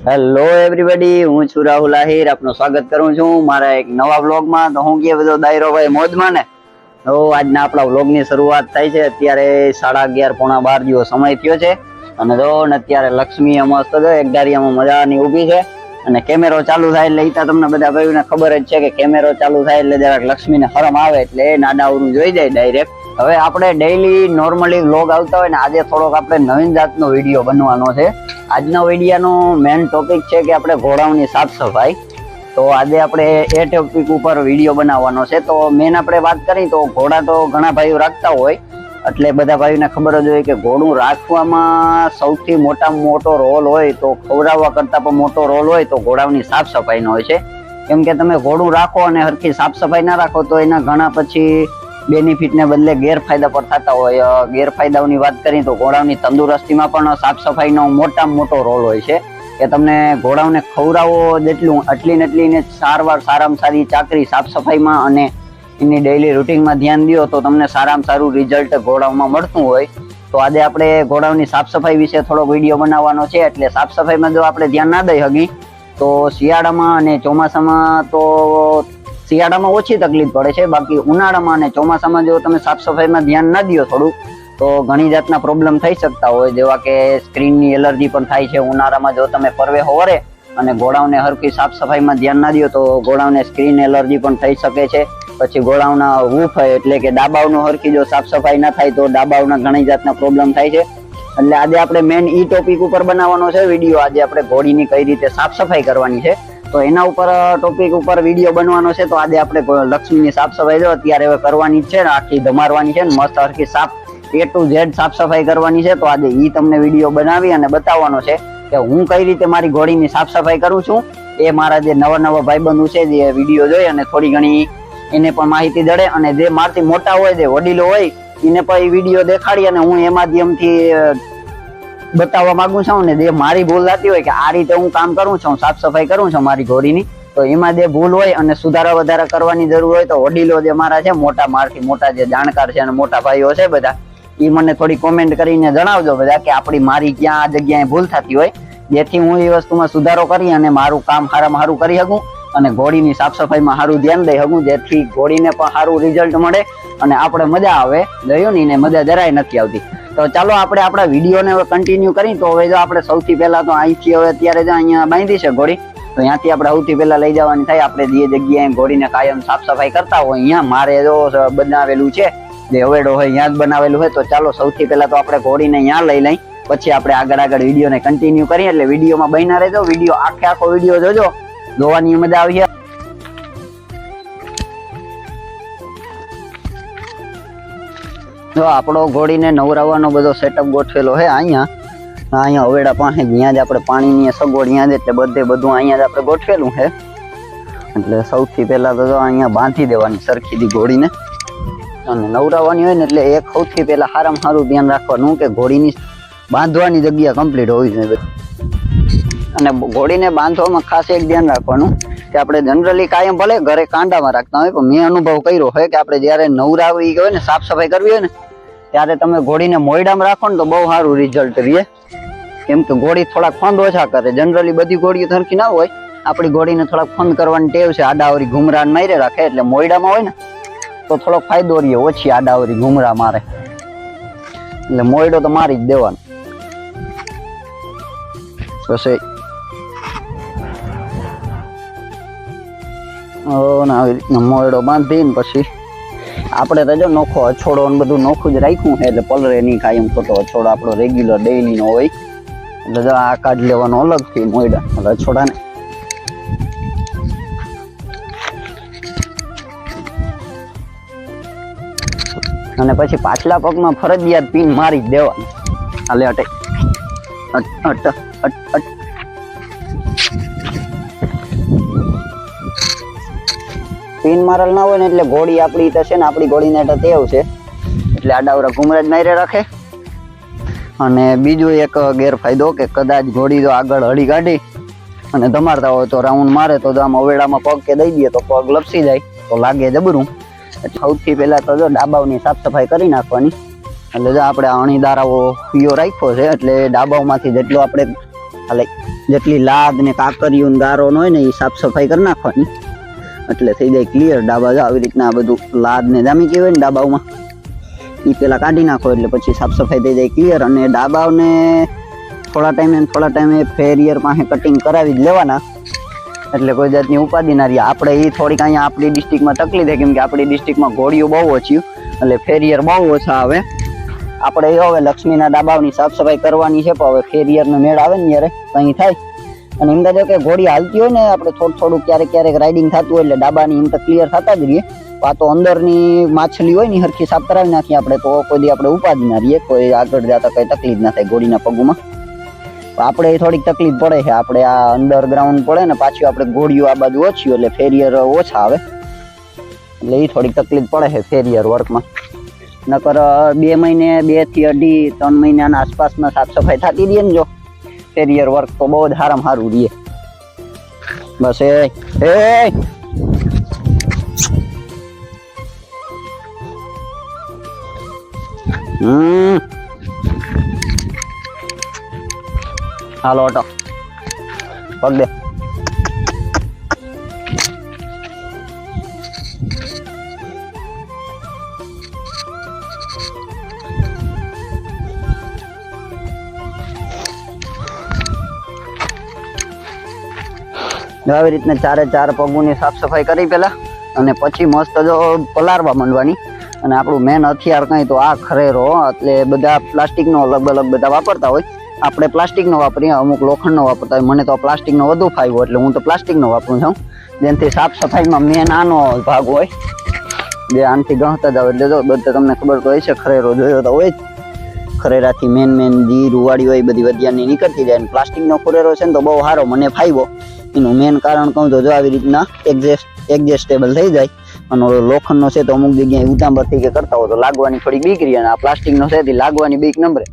Hello everybody હું છું રાહુલ આહિર. આપનું સ્વાગત કરું છું મારા એક નવા વ્લોગમાં. તો હું કે બધો દાયરો ભાઈ મોજમાં ને. તો આજના આપણા વ્લોગની શરૂઆત થાય છે. અત્યારે સાડા અગિયાર પોણા બાર જેવો સમય થયો છે. અને જો, ને અત્યારે લક્ષ્મી મસ્ત જો એક ડારિયામાં મજાની ઊભી છે. અને કેમેરો ચાલુ થાય એટલે ઈતા તમને બધા ભાઈઓને ખબર જ છે કે કેમેરો ચાલુ થાય એટલે જરાક લક્ષ્મીને હરમ આવે એટલે નાડાવરું જોઈ જાય ડાયરેક્ટ. હવે આપણે ડેઈલી નોર્મલી વ્લોગ આવતા હોય ને, આજે થોડોક આપણે નવીન જાતનો વીડિયો બનવાનો છે. આજનો વિડીયાનો મેઇન ટોપિક છે કે આપણે ઘોડાઓની સાફ સફાઈ. તો આજે આપણે એ ટોપિક ઉપર વીડિયો બનાવવાનો છે. તો મેન આપણે વાત કરી, તો ઘોડા તો ઘણા ભાઈઓ રાખતા હોય, એટલે બધા ભાઈઓને ખબર જ હોય કે ઘોડું રાખવામાં સૌથી મોટામાં મોટો રોલ હોય, તો ખવડાવવા કરતાં પણ મોટો રોલ હોય, તો ઘોડાઓની સાફ સફાઈનો હોય છે. કેમ કે તમે ઘોડું રાખો અને હરખી સાફ સફાઈ ના રાખો, તો એના ઘણા પછી બેનિફિટને બદલે ગેરફાયદા પર થતા હોય. ગેરફાયદાઓની વાત કરીએ તો ઘોડાઓની તંદુરસ્તીમાં પણ સાફ સફાઈનો મોટામાં મોટો રોલ હોય છે. કે તમને ઘોડાઓને ખવડાવો જેટલું, આટલી ને સારવાર, સારામાં સારી ચાકરી સાફ સફાઈમાં અને એની ડેઈલી રૂટિનમાં ધ્યાન દો તો તમને સારામાં સારું રિઝલ્ટ ઘોડાઓમાં મળતું હોય. તો આજે આપણે ઘોડાઓની સાફ સફાઈ વિશે થોડોક વીડિયો બનાવવાનો છે. એટલે સાફ સફાઈમાં જો આપણે ધ્યાન ના દઈ હગી, તો શિયાળામાં અને ચોમાસામાં તો શિયાળામાં ઓછી તકલીફ પડે છે. બાકી ઉનાળામાં અને ચોમાસામાં જો તમે સાફ સફાઈમાં ધ્યાન ના દો થોડું તો ઘણી જાતના પ્રોબ્લેમ થઈ શકતા હોય. જેવા કે સ્ક્રીનની એલર્જી પણ થાય છે. ઉનાળામાં જો તમે પરવે હોવરે અને ઘોડાઓને હરખી સાફ સફાઈમાં ધ્યાન ના દો, તો ઘોડાઓને સ્ક્રીન એલર્જી પણ થઈ શકે છે. પછી ઘોડાઓના હૂફ એટલે કે ડાબાઓનું હરકી જો સાફ સફાઈ ના થાય, તો ડાબાઓના ઘણી જાતના પ્રોબ્લેમ થાય છે. એટલે આજે આપણે મેન ઈ ટોપિક ઉપર બનાવવાનો છે. વીડિયો આજે આપણે ઘોડીની કઈ રીતે સાફ સફાઈ કરવાની છે. તો એના ઉપર ટોપિક ઉપર વીડિયો બનવાનો છે. તો આજે આપણે લક્ષ્મીની સાફ સફાઈ જો, અત્યારે હવે કરવાની છે આખી ધમારવાની છે ને, મસ્ત હરખી સાફ એ ટુ ઝેડ સાફ સફાઈ કરવાની છે. તો આજે ઈ તમને વીડિયો બનાવી અને બતાવવાનો છે કે હું કઈ રીતે મારી ઘોડીની સાફ સફાઈ કરું છું. એ મારા જે નવા નવા ભાઈબંધો છે, જે વીડિયો જોઈ અને થોડી ઘણી એને પણ માહિતી દળે અને જે મારથી મોટા હોય, જે વડીલો હોય, એને પણ એ વીડિયો દેખાડી અને હું એ માધ્યમથી બતાવવા માંગુ છું ને જે મારી ભૂલ થતી હોય કે આ રીતે હું કામ કરું છું, સાફ સફાઈ કરું છું મારી ઘોડીની, તો એમાં જે ભૂલ હોય અને સુધારા વધારા કરવાની જરૂર હોય તો વડીલો જે મારા છે, મોટા મારથી મોટા જે જાણકાર છે અને મોટા ભાઈઓ છે બધા એ મને થોડી કોમેન્ટ કરીને જણાવજો બધા કે આપણી મારી ક્યાં આ જગ્યાએ ભૂલ થતી હોય, જેથી હું એ વસ્તુમાં સુધારો કરી અને મારું કામ સારામાં સારું કરી શકું. અને ઘોડીની સાફ સફાઈમાં સારું ધ્યાન દઈ શકું જેથી ઘોડીને પણ સારું રિઝલ્ટ મળે અને આપણે મજા આવે. જોયું ને એને મજા જરાય નથી આવતી. તો ચાલો આપણે આપણા વિડીયોને હવે કન્ટિન્યુ કરી તો હવે જો આપણે સૌથી પહેલાં તો અહીંથી હવે અત્યારે જો અહીંયા બાંધી છે ઘોડી તો ત્યાંથી આપણે સૌથી પહેલાં લઈ જવાની થાય. આપણે જે જગ્યાએ ઘોડીને કાયમ સાફ સફાઈ કરતા હોય, અહીંયા મારે જો બનાવેલું છે, જે હવેડો હોય ત્યાં જ બનાવેલું હોય. તો ચાલો સૌથી પહેલાં તો આપણે ઘોડીને ત્યાં લઈ લઈ. પછી આપણે આગળ આગળ વિડીયોને કન્ટિન્યુ કરીએ. એટલે વિડીયોમાં બહીના રહેજો. વીડિયો આખે આખો વીડિયો જોજો. જોવાની મજા આવી જો, આપણો ઘોડીને નવરાવવાનો બધો સેટઅપ ગોઠવેલો છે અહીંયા. અહીંયા હવેડા પાસે જ્યાં જ આપણે પાણીની સગવડ, ત્યાં જ એટલે બધે બધું અહીંયા જ આપણે ગોઠવેલું છે એટલે સૌથી પહેલા તો અહીંયા બાંધી દેવાની સરખીથી ઘોડીને. અને નવરાવવાની હોય ને એટલે એક સૌથી પહેલા સારામાં સારું ધ્યાન રાખવાનું કે ઘોડીની બાંધવાની જગ્યા કમ્પ્લીટ હોવી જોઈએ. અને ઘોડીને બાંધવામાં ખાસ એક ધ્યાન રાખવાનું કે આપણે જનરલી કાયમ ભલે ઘરે કાંડામાં રાખતા હોય, પણ મેં અનુભવ કર્યો હોય કે આપણે જ્યારે નવરાવી હોય ને, સાફ સફાઈ કરવી હોય ને, ત્યારે તમે ઘોડીને મોયડામાં રાખો ને તો બહુ સારું રિઝલ્ટ રહે. કેમ કે ઘોડી થોડાક ફંદ ઓછા કરે. જનરલી બધી ઘોડીઓ સરખી ના હોય. આપણી ઘોડીને થોડાક ફંદ કરવાની ટેવ છે આડાવરી ઘુમરા મારી રાખે, એટલે મોયડામાં હોય ને, તો થોડોક ફાયદો રહે, ઓછી આડાવરી ઘુમરા મારે. એટલે મોયડો તો મારી જ દેવાનો. પછી આવી રીતના મોયડો બાંધીને પછી આપણે તો જો નોખો અછોડો ને બધું નોખું જ રાખ્યું એટલે પલરે નહીં કાયમ ખોટો અછોડો આપણો રેગ્યુલર ડેઈલી નો હોય. એટલે જો આ કાઢ લેવાનો અલગથી મોયડા, એટલે અછોડાને. અને પછી પાછલા પગમાં ફરજિયાત પીન મારી જ દેવાની. હાલે અટ અટ પીન મારેલ ના હોય ને એટલે ઘોડી આપણી તો છે ને આપણી ઘોડીને તો તેવ છે. એટલે આડાવરા ઘુમરાજ મારે રાખે. અને બીજો એક ગેરફાયદો કે કદાચ ઘોડી જો આગળ હળી કાઢી અને ધમારતા હોય તો રાઉન્ડ મારે તો આમ અવેડામાં પગ કે દઈ દઈએ તો પગ લપસી જાય, તો લાગે જબરું. એટલે સૌથી પહેલાં તો જો ડાબાઓની સાફ સફાઈ કરી નાખવાની. એટલે જો આપણે અણી દારાઓ પીઓ રાખ્યો છે, એટલે ડાબાઓમાંથી જેટલો આપણે હાલે જેટલી લાદ ને કાકરીઓ ગારો હોય ને એ સાફ સફાઈ કરી નાખવાની. એટલે થઈ જાય ક્લિયર ડાબા આવી રીતના આ બધું લાદ ને જામી કહેવાય ને ડાબાઓમાં એ પેલા કાઢી નાખો એટલે પછી સાફ સફાઈ થઈ જાય ક્લિયર અને ડાબાઓને થોડા ટાઈમે થોડા ટાઈમે ફેરિયર પાસે કટિંગ કરાવી જ લેવાના. એટલે કોઈ જાતની ઉપાધિ ના રહી. આપણે એ થોડીક અહીંયા આપણી ડિસ્ટ્રિક્ટમાં તકલીફ છે, કેમ કે આપણી ડિસ્ટ્રિક્ટમાં ઘોડીઓ બહુ ઓછી. એટલે ફેરિયર બહુ ઓછા આવે. આપણે એ હવે લક્ષ્મીના ડાબાઓની સાફ સફાઈ કરવાની છે, પણ હવે ફેરિયરનો મેળ આવે ને ત્યારે કંઈ થાય. અને એમ જો કે ઘોડી હાલતી હોય ને, આપણે થોડું થોડું ક્યારેક ક્યારેક રાઇડિંગ થતું હોય એટલે ડાબાની એમ ક્લિયર થતા જ રહીએ. આ તો અંદરની માછલી હોય ને હરખી સાફ કરાવી નાખીએ આપણે, તો કોઈ દી આપણે ઉપાધિ ના રહીએ. કોઈ આગળ જતા કઈ તકલીફ ના થાય ઘોડીના પગમાં. આપણે થોડીક તકલીફ પડે છે. આપણે આ અંડરગ્રાઉન્ડ પડે ને, પાછું આપણે ઘોડીઓ આ બાજુ ઓછી એટલે ફેરિયર ઓછા આવે. એટલે એ થોડીક તકલીફ પડે છે ફેરિયર વર્કમાં નકર બે મહિને, બેથી અઢી, ત્રણ મહિનાના આસપાસમાં સાફ સફાઈ થતી રહીએ ને જો. ફેરિયર વર્ક તો બહુ જ સારામાં સારું રહીએ બસ, એ એ હાલો, ઓટો. પગ દે. આવી રીતના ચારે ચાર પગુની સાફ સફાઈ કરી પેલા અને પછી મસ્ત જો પલારવા માંડવાની. અને આપણું મેન હથિયાર કંઈ તો આ ખરેરો, એટલે બધા પ્લાસ્ટિકનો અલગ અલગ બધા વાપરતા હોય. આપણે પ્લાસ્ટિકનો વાપરીએ, અમુક લોખંડનો વાપરતા હોય. મને તો પ્લાસ્ટિકનો વધુ ફાવ્યો એટલે હું તો પ્લાસ્ટિકનો વાપરું છું. જેનાથી સાફ સફાઈમાં મેન આનો ભાગ હોય. જે આનથી ગણતા જાવ એટલે જો બધે તમને ખબર તો હોય છે ખરેરો જોયો તો હોય જ. ખરેરાથી મેન મેન જી રૂવાડી હોય બધી વધ્યાની નીકળતી જાય. અને પ્લાસ્ટિકનો ખરેરો છે ને તો બહુ સારો મને ફાવ્યો એનું મેન કારણ કહું તો જો આવી રીતના એડજસ્ટ એડજસ્ટેબલ થઈ જાય, અને લોખંડનો છે તો અમુક જગ્યાએ ઉતાંબરથી કે કરતા હોય તો લાગવાની થોડી બીક રહી અને આ પ્લાસ્ટિકનો છે તે લાગવાની બીક નંબરે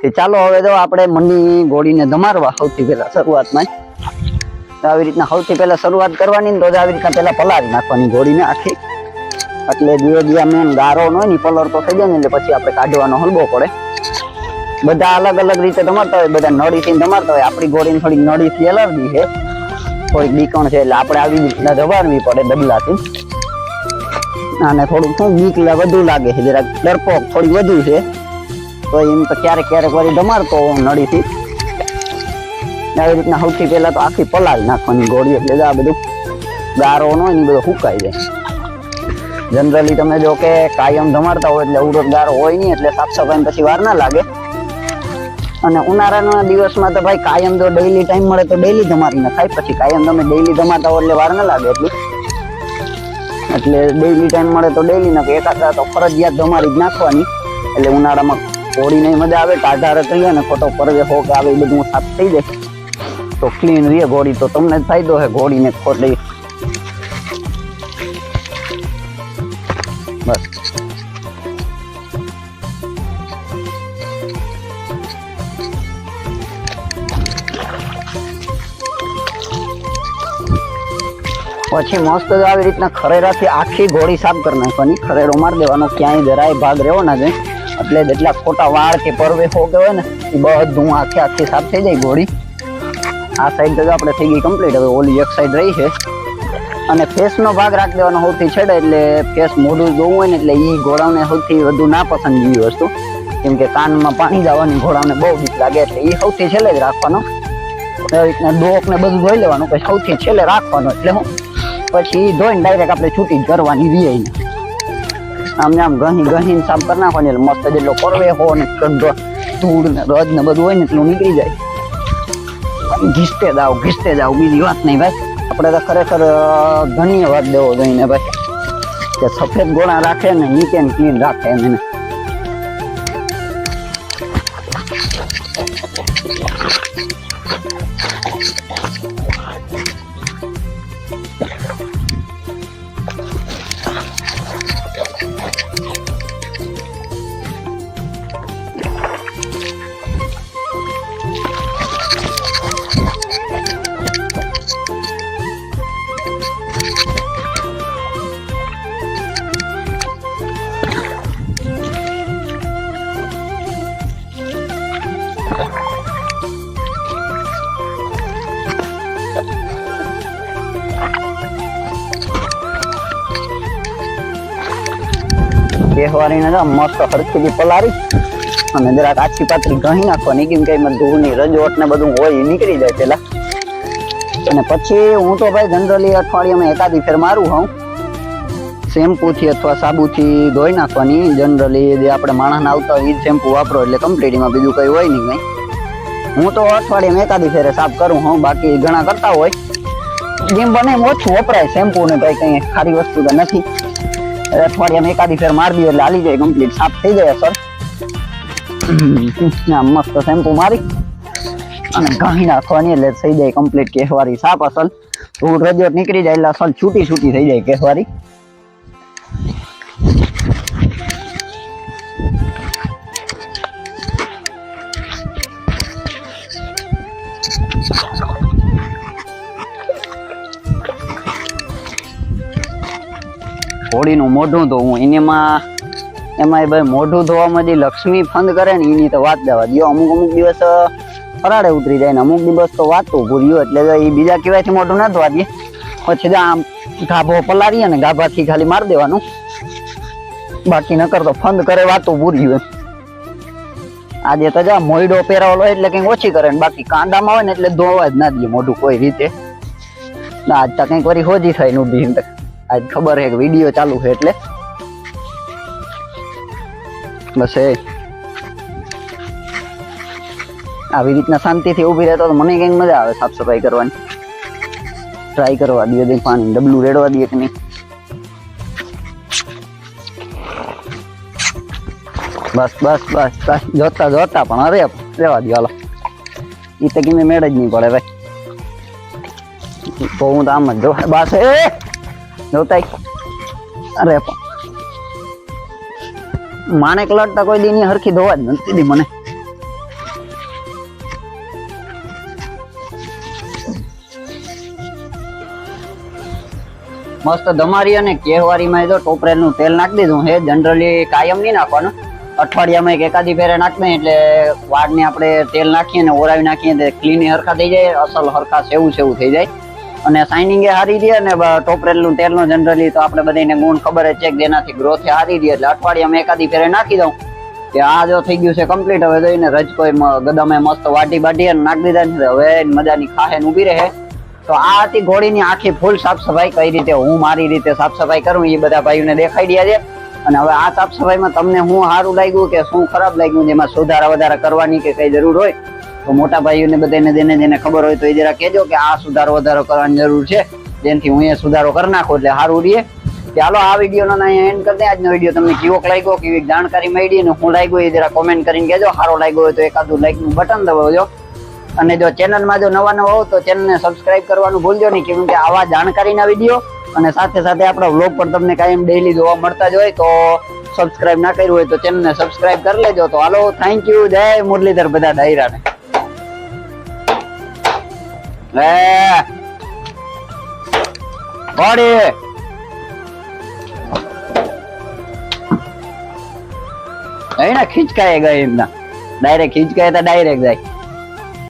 તે ચાલો હવે તો આપણે મની ગોળીને ધમારવા સૌથી પહેલા શરૂઆતમાં. આવી રીતના સૌથી પહેલા શરૂઆત કરવાની તો આવી રીતના પહેલાં પલાળી નાખવાની ગોળીને આખી. એટલે જે જે મેન ગારો ન હોય ને પલર તો થઈ જાય ને એટલે પછી આપણે કાઢવાનો હલવો પડે. બધા અલગ અલગ રીતે ધમારતા હોય, બધા નળીથી ધમારતા હોય. આપણી ગોળીને થોડીક નળીથી એલર્જી છે થોડીક બીકણ છે એટલે આપણે આવી રીતના ધબારવી પડે ડબલાથી. અને થોડુંક શું બીક વધુ લાગે છે, જરાક ડરપોક થોડી વધુ છે. તો એમ તો ક્યારેક ક્યારેક વળી હોઉં નળીથી. આવી રીતના સૌથી પહેલા તો આખી પલાળી નાખવાની ગોળી એટલે આ બધું ગારો નો હોય ને બધો સુકાઈ જાય. જનરલી તમે જો કે કાયમ ધમાડતા હોય એટલે ઉડો ગારો હોય નહીં એટલે સાફ સફાઈ પછી વાર ના લાગે. અને ઉનાળાના દિવસમાં તો ભાઈ કાયમ જો ડેઈલી ટાઈમ મળે તો ડેઈલી ધમારી નખાય પછી કાયમ તમે ડેઈલી ધમારતા હો એટલે વાર ન લાગે એટલી. એટલે ડેઈલી ટાઈમ મળે તો ડેઈલી નાખે એકાદ તો ફરજિયાત ધમારી જ નાખવાની. એટલે ઉનાળામાં હોળીને મજા આવે, ટાઢા રખડીએ ને ખોટો પરવે હો કે આવે, એ બધું સાફ થઈ જાય. તો ક્લીન રહે ઘોડી તો તમને ફાયદો છે ઘોડીને ખોટી પછી મસ્ત આવી રીતના ખરેરાથી આખી ગોળી સાફ કરી નાખવાની. ખરેરો મારી દેવાનો, ક્યાંય જરાય ભાગ રહેવો ના જોઈએ. એટલે જેટલા ખોટા વાળ કે પરવે હો હોય ને, એ બધું આખી આખી સાફ થઈ જાય ગોળી. આ સાઈડ તો આપણે થઈ ગઈ કમ્પ્લીટ હવે ઓલી એક સાઈડ રહી છે. અને ફેસનો ભાગ રાખી દેવાનો સૌથી છેડે, એટલે ફેસ મોઢું જોવું હોય ને, એટલે એ ઘોડાને સૌથી વધુ ના પસંદ વસ્તુ. કેમ કે કાનમાં પાણી જવાની ઘોડાને બહુ બીક લાગે, એટલે એ સૌથી છેલ્લે જ રાખવાનો. રીતના ને બધું જોઈ લેવાનું કે સૌથી છેલ્લે રાખવાનું, એટલે હું પછી ધોઈને ડાયરેક્ટ આપણે છૂટી કરવાની રીએ આમને આમ ગહી ગહીને સાફ કરી નાખવાની, એટલે મસ્ત જેટલો કરવે હો ને ધૂળ ને રજ ને બધું હોય ને, એટલું નીકળી જાય. ઘીસતે જાઓ ઘીસતે જાઓ બીજી વાત નહીં ભાઈ. આપણે તો ખરેખર ધન્યવાદ દેવો જોઈને ભાઈ, કે સફેદ ગોળા રાખે ને, નીચે ક્લીન રાખે એને. કેહવારીને તો મસ્ત હરખીથી પલારી અને જરાક આછી પાતળી ઘણી નાખવાની કેમ કે એમાં ધૂળની રજોટ ને બધું હોય એ નીકળી જાય પેલા અને પછી હું તો ભાઈ જનરલી અઠવાડિયામાં એકાદી ફેર મારું હોઉં. શેમ્પૂથી અથવા સાબુથી ધોઈ નાખવાની. જનરલી જે આપણે માણસને આવતા હોય એ જ શેમ્પુ વાપરો, એટલે કમ્પ્લીટ એમાં બીજું કંઈ હોય નહીં કંઈ. હું તો અઠવાડિયામાં એકાદી ફેરે સાફ કરું હું બાકી ઘણા કરતા હોય. જેમ બને એમ ઓછું વપરાય શેમ્પુ ને કઈ કઈ ખારી વસ્તુ તો નથી. એટલે અઠવાડિયામાં એકાદી ફેર મારી દઈએ એટલે હાલી જાય કમ્પ્લીટ સાફ થઈ જાય સર મસ્ત શેમ્પુ મારી. અને ઘાણી નાખવાની એટલે થઈ જાય કમ્પ્લીટ કેસવારી સાફ અસલ. ધૂળ રજોટ નીકળી જાય એટલે અસલ છૂટી છૂટી થઈ જાય કેસવારી હોળીનું મોઢું ધોવું. એનેમાં એમાં ભાઈ મોઢું ધોવામાં જે લક્ષ્મી ફંદ કરે ને એની તો વાત દેવા દો અમુક અમુક દિવસ ફરાડે ઉતરી જાય ને અમુક દિવસ તો વાતું ભૂલ્યું એટલે એ બીજા કહેવાયથી મોઢું ના ધોવા દે પછી આમ ગાભો પલારીએ ને ગાભાથી ખાલી મારી દેવાનું. બાકી નકર તો ફંદ કરે વાતું ભૂલ્યું આજે તો જા મોયડો પહેરાવેલો એટલે કંઈક ઓછી કરે ને બાકી કાંડામાં હોય ને એટલે ધોવા જ ના દે મોઢું કોઈ રીતે. ના, આજ તો કંઈક વરી હોજી થાયનું બી આજ ખબર કે વીડિયો ચાલુ છે એટલે. બસ આવી રીતના શાંતિથી ઊભી રહેતો તો મને કંઈક મજા આવે સાફ સફાઈ કરવાની. ટ્રાય કરવા દઈએ દે પાણી, ડબલું રેડવા દઈએ કે નહીં. બસ બસ બસ બસ. જોતા જોતા પણ અરે રેવા દો હાલો. એ તો કિમે મેળ જ નહીં પડે ભાઈ. તો હું તો આમ જ જો બસ એ! જોતા અરે માણેક લડતા કોઈ દીની હરખી ધોવા જ નથી દી મને. મસ્ત ધમારી અને કેહવારીમાં જો ટોપરેલનું તેલ નાખી દીધું. હે જનરલી કાયમ નહીં નાખવાનું. અઠવાડિયામાં એક એકાદી ફેરે નાખીએ એટલે વાળને આપણે તેલ નાખીએ અને ઓરાવી નાખીએ એટલે ક્લીન હરખા થઈ જાય. અસલ હરખા સેવું સેવું થઈ જાય. અને શાઇનિંગ એ સારી અને ટોપરેલનું તેલનું જનરલી તો આપણે બધાને ગુણ ખબર જ છે કે જેનાથી ગ્રોથ સારી રહે. એટલે અઠવાડિયામાં એકાદી ફેરે નાખી દઉં કે આ જો થઈ ગયું છે કમ્પ્લીટ હવે જોઈને રજકો ગદમે મસ્ત વાટી બાટી અને નાખી દીધા હવે મજાની ખાહે ઊભી રહે. તો આ હતી ઘોડીની આખી ફૂલ સાફ સફાઈ કઈ રીતે હું મારી રીતે સાફ સફાઈ કરું એ બધા ભાઈઓને દેખાઈ દયા છે. અને હવે આ સાફ સફાઈમાં તમને હું સારું લાગ્યું કે શું ખરાબ લાગ્યું જેમાં સુધારા વધારા કરવાની કે કઈ જરૂર હોય? તો મોટા ભાઈઓને બધાને જેને જેને ખબર હોય તો એ જરા કહેજો કે આ સુધારો વધારો કરવાની જરૂર છે. જેનાથી હું એ સુધારો કરી નાખું એટલે સારું રહીએ ચાલો આ વિડીયોનો અહીંયા એન્ડ કરી દે. આજનો વીડિયો તમને કેવો લાગ્યો, કેવી જાણકારી મળી અને હું લાગ્યો એ જરા કોમેન્ટ કરીને કહેજો. સારો લાગ્યો હોય તો એકાદું લાઈકનું બટન દબાવજો. અને જો ચેનલમાં જો નવા નવા હો તો ચેનલને સબસ્ક્રાઇબ કરવાનું ભૂલજો નહીં કેમ કે આવા જાણકારીના વીડિયો અને સાથે સાથે આપણા વ્લોગ પર તમને કાયમ ડેઈલી જોવા મળતા જ હોય તો સબસ્ક્રાઇબ ના કર્યું હોય તો ચેનલને સબસ્ક્રાઇબ કરી લેજો. તો હાલો થેન્ક યુ જય મુરલીધર બધા ડાયરાને લે. ઘોડી એને ખીચકાય ગઈ એમના. ડાયરેક્ટ ખીચકાય તો ડાયરેક્ટ જાય.